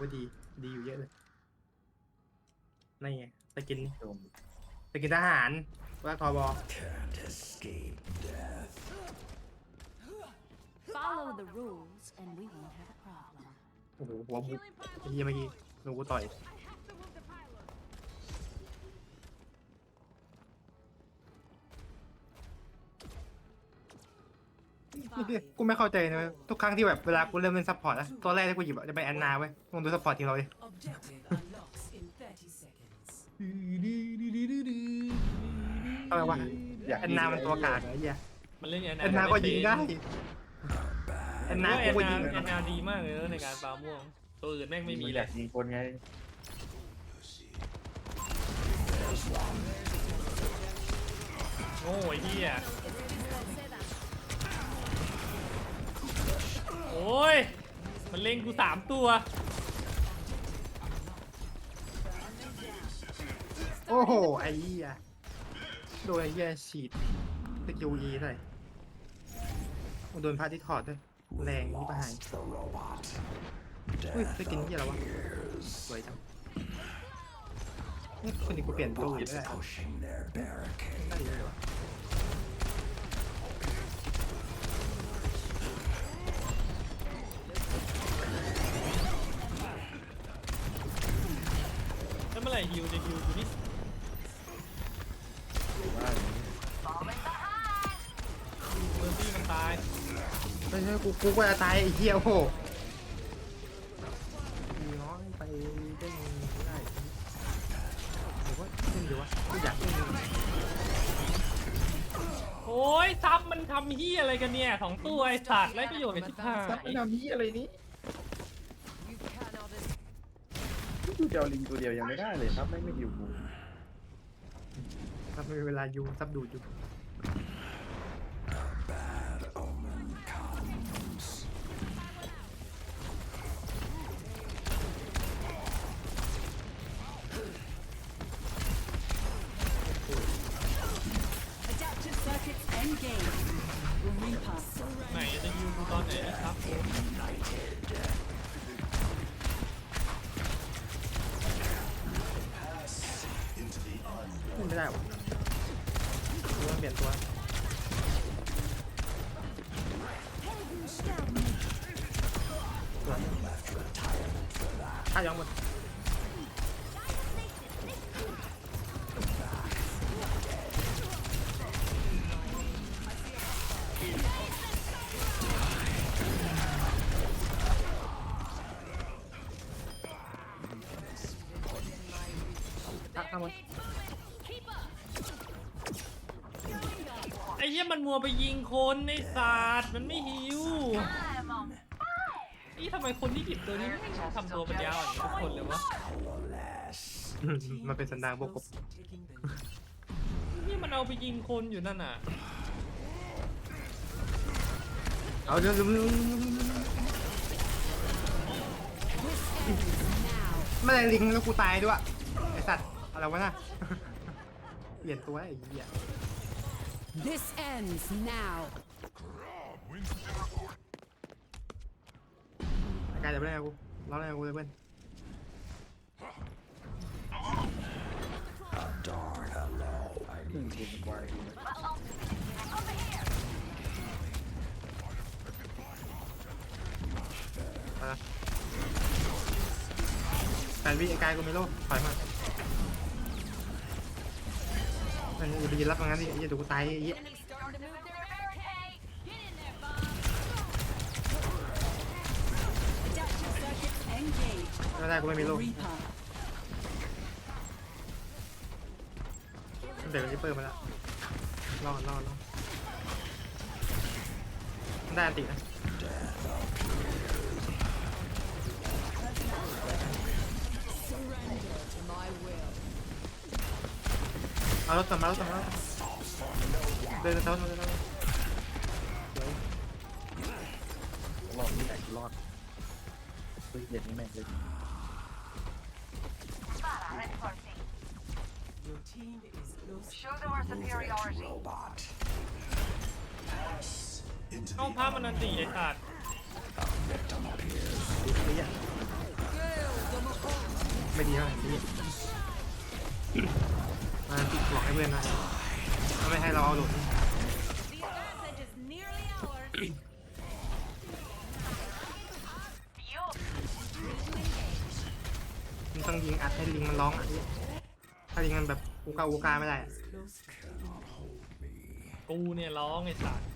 ว่าดี ดีอยู่เยอะเลยนี่ไงไปกินชมไปกินทหารว่าทอบอ Can't escape death. Follow the rules, and we won't have a problem. โอ้โหหัวบุกไอ้เหี้ยเมื่อกี้หนูกูต่อย กูไม่เข้าใจนะเว้ยทุกครั้งที่แบบเวลากูเริ่มเล่นซัพพอร์ตอะตัวแรกที่กูหยิบอะจะเป็นแอนนาเว้ยมึงดูซัพพอร์ตทีมเราดิ Objective unlocks in 30 seconds. ทำไมวะ อยากแอนนามันตัวกากเหรอไอ้เหี้ยมันเล่นแอนแอนนาก็ยิงได้แอนแอนนานากูแอนก็นายิงแอนนาดีมากเลยนะในการปาม่วง ตัวอื่นแม่งไม่มีอเลยยากยิงคนไงโง่ไอ้เหี้ย โอ้ย มันเล็งกูสามตัว โอ้โห ไอ้เหี้ยโดนไอ้เหี้ยฉีดสกิลอีใส่กูโดนพาที่ถอดด้วย แรงนี่ประหาร The robot. อุ้ยสกินเหี้ยอะไรวะ สวยจังนี่คนนี้กูเปลี่ยนตัวอื่นไม่ได้ Pushing their barricade. ได้เลยวะ แล้วเมื่อไหร่ฮิวจะฮิวกูนี่ว่าอย่างนี้เมอร์ซี่มันตายไม่ใช่กูกูก็จะตายไอ้เหี้ยโอ้โหมีน้อยไปเด้งไม่ได้หรือว่าเล่นดีวะกูอยากเล่นโอ้ยซับมันทำเหี้ยอะไรกันเนี่ยสองตัวไอ้สัตว์ไรประโยชน์เป็นชิบหาย ซับไม่ทำนี้อะไรนี้ ตัวเดียวลิงตัวเดียวยังไม่ได้เลยครับไม่ไม่หิวกูถ้าไม่มีเวลาอยู่ซับดูดอยู่ Bad omen comes. ไหนจะฮิวกูตอนไหนนะครับ เล่นไม่ได้วะกูต้องเปลี่ยนตัวตัวถ้าย้อนหมดถ้าถ้าหมด ไอ้เหี้ยมันมัวไปยิงคนในศาสตร์มันไม่หิวนี่ทำไมคนที่หยิบตัวนี้ไม่ทำตัวปัญญาอ่อนทุกคนเลยวะมันเป็นสันดานบวกกบ Taking the lead. นี่มันเอาไปยิงคนอยู่นั่นน่ะ เอาเดี๋ยวเดี๋ยวเดี๋ยวไม่ได้ลิงแล้วกูตายด้วยไอสัตว์อะไรวะน่ะ เปลี่ยนตัวไอ้เหี้ย This ends now. อาการจะไม่ได้กูร้องอะไรกูเลยเพื่อน A darn hello. I หนึ่ง need กูมันไวมาละแปดวิไอ้กายกูไม่รู้ถอยมา มันกูไปยืนรับตรงนั้นดิไอ้เหี้ยเดี๋ยวกูตายไอ้เหี้ยไม่ได้กูไม่มีโล่ Reaper. เดี๋ยวจะเปิดมาแล้วรอดรอดรอมันได้อันตินะเอาร ถกลับมารถกลับมารถกลับมาเดินเท้าเดินเท้ารอบนี้ไหนกูรอดเฮ้ยเย็นนี่แม่งเลย Your team is close. Show them our superiority. robot. เข้าพามันนันตีไอ้สัตว์ Victim appears. เฮ้ยอะไม่ดีเท่าไหร่นี่ มาติดหลอกให้เพื่อนนะถ้าไม่ให้เราเอาหลุด The advantage is nearly ours. มันต้องยิงอัดให้ลิงมันร้องอะถ้าลิงมันแบบอูกาอูกาไม่ได้อะกูเนี่ยร้องไอ้สัตว์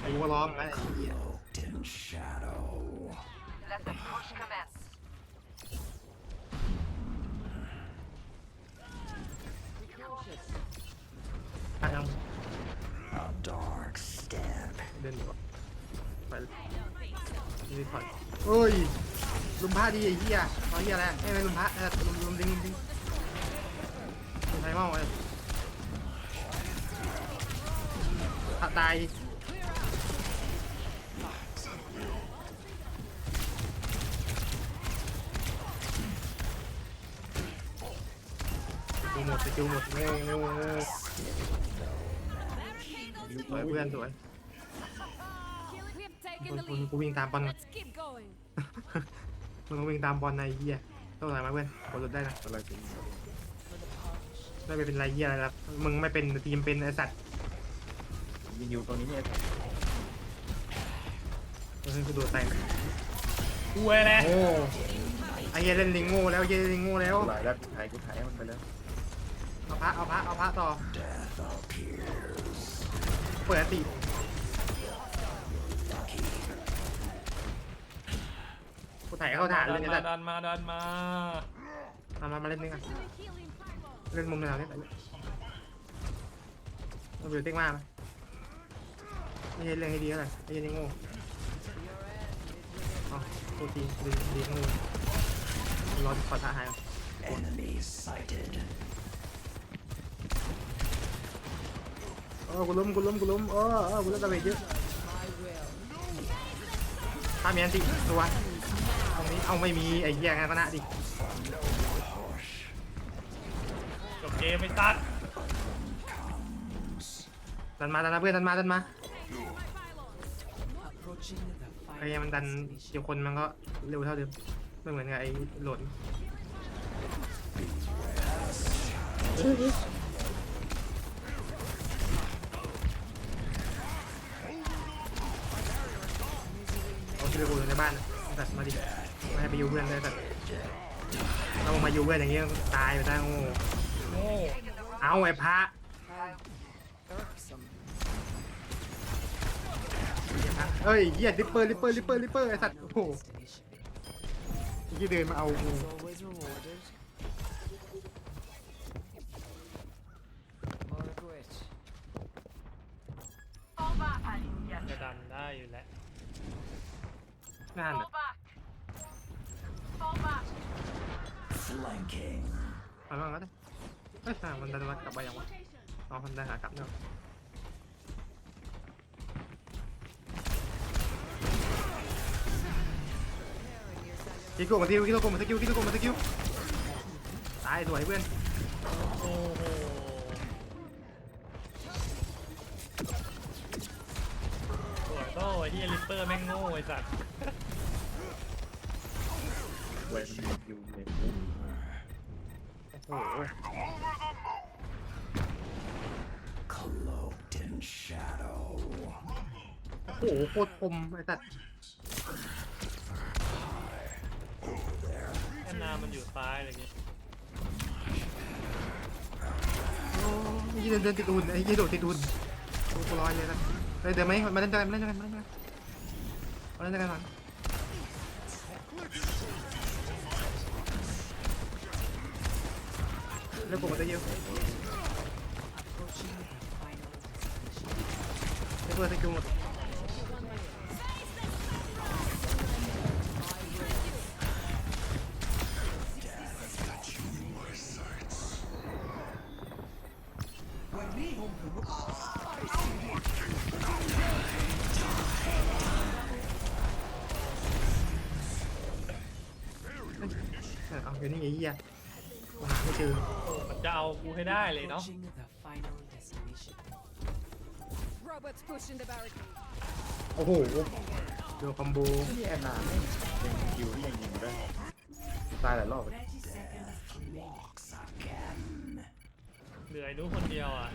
ไอ้กูก็ร้องนะไอ้เหี้ย Cloaked in shadow. เดินดีกว่าไปนี่ถอยเอ้ยลุมพระดีไอ้เหี้ยเอาเหี้ยอะไรไม่ไม่ลุมพระเออลุมลุมดิงลุมดิงลุมไทยเมาเลยพระตายสกิลหมดสกิลหมดโง่โง่โง่สวยเพื่อนสวย We have taken คุณ the คุณ lead. กูวิ่งตามบอล Let's keep going. มึงต้องวิ่งตามบอลในะไอ้เหี้ยต้องอะไรมาเพื่อนกดรถได้นะอะไรเป็นไม่เป็นไรเหี้ยอะไรครับมึงไม่เป็นทีมเป็นไอสัตว์ยิงอยู่ตรงนี้เนี่ยเฮ้ยกูโดดแตกกูไอ้แหละโอ้ไอ้เหี้ยเล่นลิงโง่แล้วเหี้ยเล่นลิงโง่แล้วกูหลายแล้วกูถ่ายกูถ่ายให้มันไปแล้วเอาพระเอาพระเอาพระต่อ Death appears. เปิดอติ กูถ่ายเข้าฐานเลยเนี่ยดัสันตว์ดันมาดันมามามามาเล่นนี่กันเล่นมุมแนวนี้มันเดือดเต็งมากไหมไม่ใช่เรื่องให้ดีเท่าไหร่ไอ้เหี้ยนี่โง่อ๋อโทษทีดีดีโง่รอขอท้าหายก่อน Enemy sighted. เออกูล้มกูล้มกูล้มเออเออกูเล่นตะเวนเยอะถ้ามีอันติตัวตรงนี้ เอาไม่มีไอ้เหี้ยงั้นก็นะดิจบเกมไปตัดดันมาดันมาเพื่อนดันมาดันมา Approaching the ไอ้ final เหี้ยมันดัน destination. เดี๋ยวคนมันก็เร็วเท่าเดิมไม่เหมือนกับไอ้โหลดเอาที่ไปกูอยู่ในบ้านตัดมาดิ ไม่ให้ไปอยู่เพื่อนเลยตัดเรามาอยู่เพื่อนอย่างเงี้ยตายไปได้โง่โง่เอาไอ้พระ Irksome. เฮ้ยเหี้ยลิปเปอร์ลิปเปอร์ลิปเปอร์ลิปเปอร์ไอ้สัตว์โอ้โห Destination. ที่เดินมาเอากู Is always rewarded. Or regret. Fall back. Yes. จะดันได้อยู่แล้วงาน Fall back. Fall Flanking. เอาบ้างก็ได้เอ้ยมันดันมากลับไปยังวะเอามันดันหากลับเนาะกิโก้มาทิวกิโก้มาสกิลกิโก้มาสกิลตายสวยเพื่อนโอ้โหสวยโต้ไอ้เฮียลิปเปอร์แม่งโง่ไอ้สัตว์ เว้ยมันมีอยู่ในมุม โอ้โห Cloaked in shadow. โอ้โหโคตรคมไอ้สัตว์แอนนามันอยู่ซ้ายอะไรเงี้ยโอ้ยเดินเดินติดอุ่นไอ้ยี่โดดติดอุ่นโอ้กูร้อยเลยนะเฮ้ยเดินไหมมาเล่นกันมาเล่นกันมาเล่นกันมาเล่นกันก่อนเล่นปกติเยอะ Approaching the final destination. เล่นเพื่อสกิลหมด เออเอาอยู่นี่ไอ้เหี้ยกูหาไม่เจอโอ้มันจะเอากูให้ได้เลยเนาะ Approaching the final destination. Robots pushing the barricade. โอ้โหเจอคอมโบนี่แอนนาไม่ยังคิวที่ยังยิงได้ตายหลายรอบเลย30 seconds เหลือไอ้นู้นคนเดียวอะ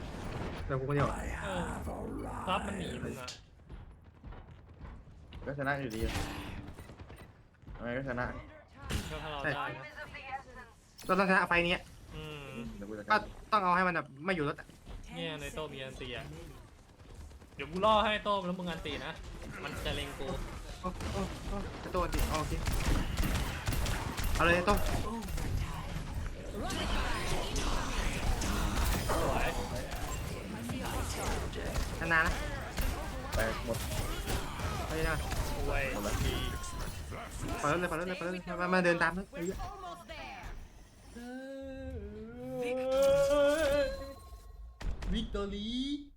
เดี๋ยวกูคนเดียว I เออ have ครับมันหนีมึง arrived. อะก็ชนะอยู่ดียังไงก็ชนะก็ถ้าเราใช่ได้ Time นะ is of the essence. เราต้องชนะไฟล์นี้อืม เดี๋ยวกูจะก็ต้องเอาให้มันแบบไม่อยู่รถอะเนี่ยในโต้มีอันตีอะเดี๋ยวกูล่อให้โต้แล้วมึงอันตีนะ มันจะเล็งกูโอ้โอ้โอ้จะโต้ดิโอเคเอาเลยโต้สวยนานๆนะไปหมดไปนะสวยดีปล่อยรถเลยปล่อยรถเลยปล่อยรถเลยมามาเดินตามเถอะ Almost there. วิกตอรี่